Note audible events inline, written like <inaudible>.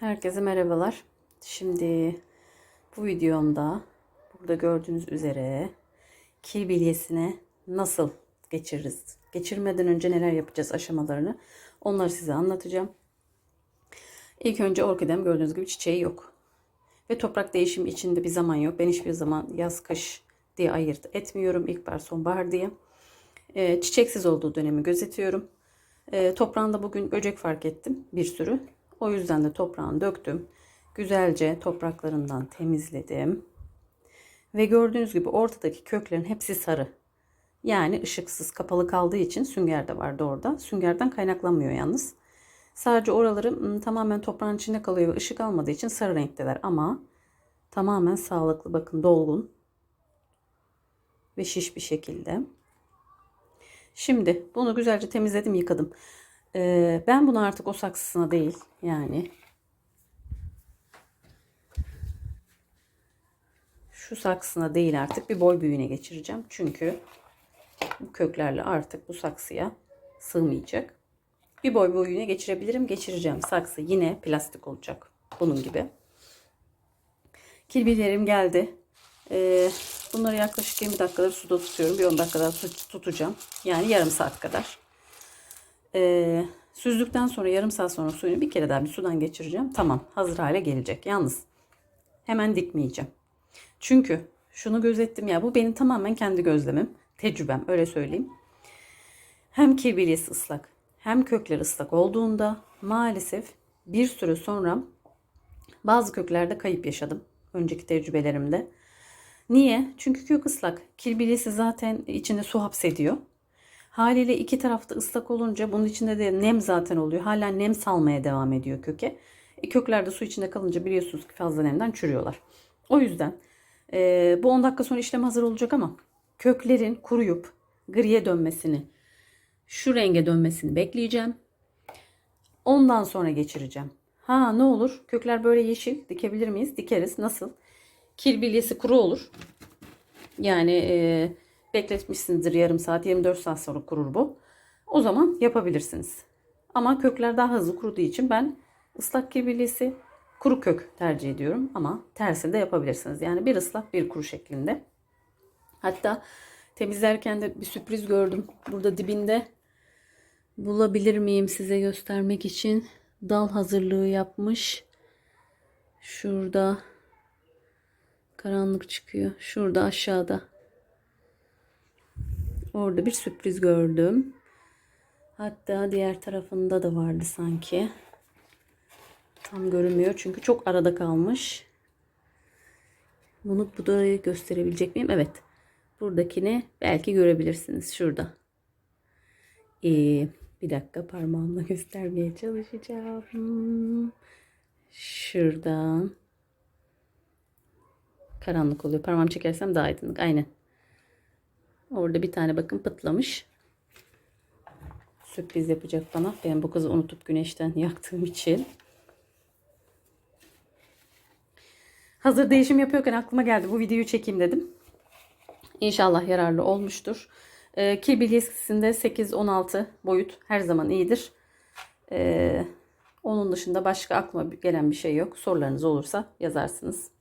Herkese merhabalar. Şimdi bu videomda burada gördüğünüz üzere kil bilyesine nasıl geçiririz? Geçirmeden önce neler yapacağız aşamalarını onları size anlatacağım. İlk önce orkidem gördüğünüz gibi çiçeği yok. Ve toprak değişimi içinde bir zaman yok. Ben hiçbir zaman yaz kış diye ayırt etmiyorum. İlkbahar sonbahar diye. Ee, çiçeksiz olduğu dönemi gözetiyorum. Ee, toprağında bugün böcek fark ettim bir sürü. O yüzden de toprağını döktüm. Güzelce topraklarından temizledim. Ve gördüğünüz gibi ortadaki köklerin hepsi sarı. Yani ışıksız kapalı kaldığı için sünger de vardı orada. Süngerden kaynaklanmıyor yalnız. Sadece oraları ım, tamamen toprağın içinde kalıyor ve ışık almadığı için sarı renkteler. Ama tamamen sağlıklı bakın dolgun ve şiş bir şekilde. Şimdi bunu güzelce temizledim yıkadım. Ee, ben bunu artık o saksısına değil yani şu saksısına değil artık bir boy büyüğüne geçireceğim. Çünkü bu köklerle artık bu saksıya sığmayacak. Bir boy büyüğüne geçirebilirim. Geçireceğim. Saksı yine plastik olacak. Bunun gibi. Kirbilerim geldi. Ee, bunları yaklaşık 20 dakikadır suda tutuyorum. Bir 10 dakika daha tutacağım. Yani yarım saat kadar. Ee, süzdükten sonra yarım saat sonra suyunu bir kere daha bir sudan geçireceğim. Tamam hazır hale gelecek. Yalnız hemen dikmeyeceğim. Çünkü şunu gözettim ya bu benim tamamen kendi gözlemim. Tecrübem öyle söyleyeyim. Hem kirbiliyesi ıslak hem kökleri ıslak olduğunda maalesef bir süre sonra bazı köklerde kayıp yaşadım. Önceki tecrübelerimde. Niye? Çünkü kök ıslak. Kirbiliyesi zaten içinde su hapsediyor. Haliyle iki tarafta ıslak olunca bunun içinde de nem zaten oluyor. Hala nem salmaya devam ediyor köke. E, kökler de su içinde kalınca biliyorsunuz ki fazla nemden çürüyorlar. O yüzden e, bu 10 dakika sonra işlem hazır olacak ama köklerin kuruyup griye dönmesini, şu renge dönmesini bekleyeceğim. Ondan sonra geçireceğim. Ha ne olur? Kökler böyle yeşil dikebilir miyiz? Dikeriz. Nasıl? Kil bilyesi kuru olur. Yani e, bekletmişsinizdir yarım saat 24 saat sonra kurur bu. O zaman yapabilirsiniz. Ama kökler daha hızlı kuruduğu için ben ıslak kil bilyesi kuru kök tercih ediyorum. Ama tersini de yapabilirsiniz. Yani bir ıslak bir kuru şeklinde. Hatta temizlerken de bir sürpriz gördüm. Burada dibinde bulabilir miyim size göstermek için dal hazırlığı yapmış. Şurada karanlık çıkıyor. Şurada aşağıda. Orada bir sürpriz gördüm. Hatta diğer tarafında da vardı sanki. Tam görünmüyor çünkü çok arada kalmış. Bunu bu da gösterebilecek miyim? Evet. Buradakini belki görebilirsiniz. Şurada. Ee, bir dakika parmağımla <laughs> göstermeye çalışacağım. Şuradan. Karanlık oluyor. Parmağımı çekersem daha aydınlık. Aynen. Orada bir tane bakın pıtlamış. Sürpriz yapacak bana. Ben bu kızı unutup güneşten <laughs> yaktığım için. Hazır değişim yapıyorken aklıma geldi. Bu videoyu çekeyim dedim. İnşallah yararlı olmuştur. E, kil bilyesinde 8-16 boyut her zaman iyidir. E, onun dışında başka aklıma gelen bir şey yok. Sorularınız olursa yazarsınız.